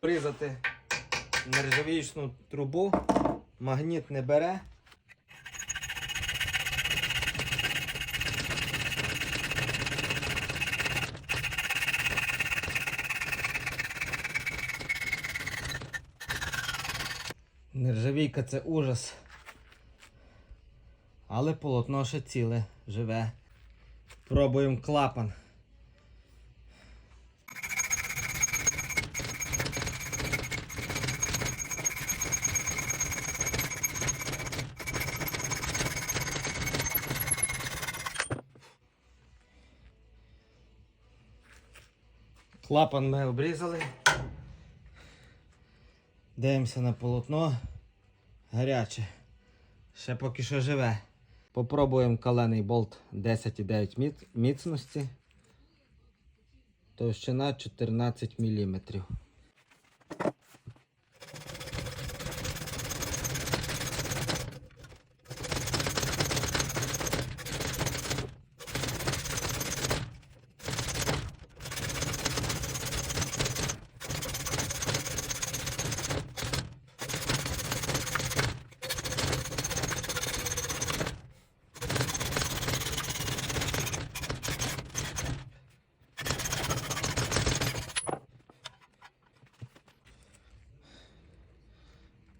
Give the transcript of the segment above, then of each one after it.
Призати нержавіючну трубу, магніт не бере. Нержавійка це ужас. Але полотно ще ціле, живе. Пробуємо клапан. Клапан ми обрізали. Дивимося на полотно. Гаряче. Ще поки що живе. Попробуємо калений болт 10,9 міцності. Товщина 14 мм.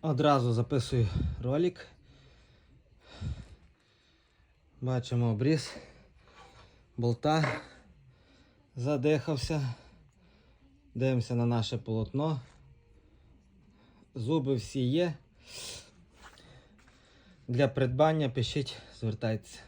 Одразу записую ролик. Бачимо обріз болта. Задихався. Дивимося на наше полотно. Зуби всі є. Для придбання пишіть, звертайтеся.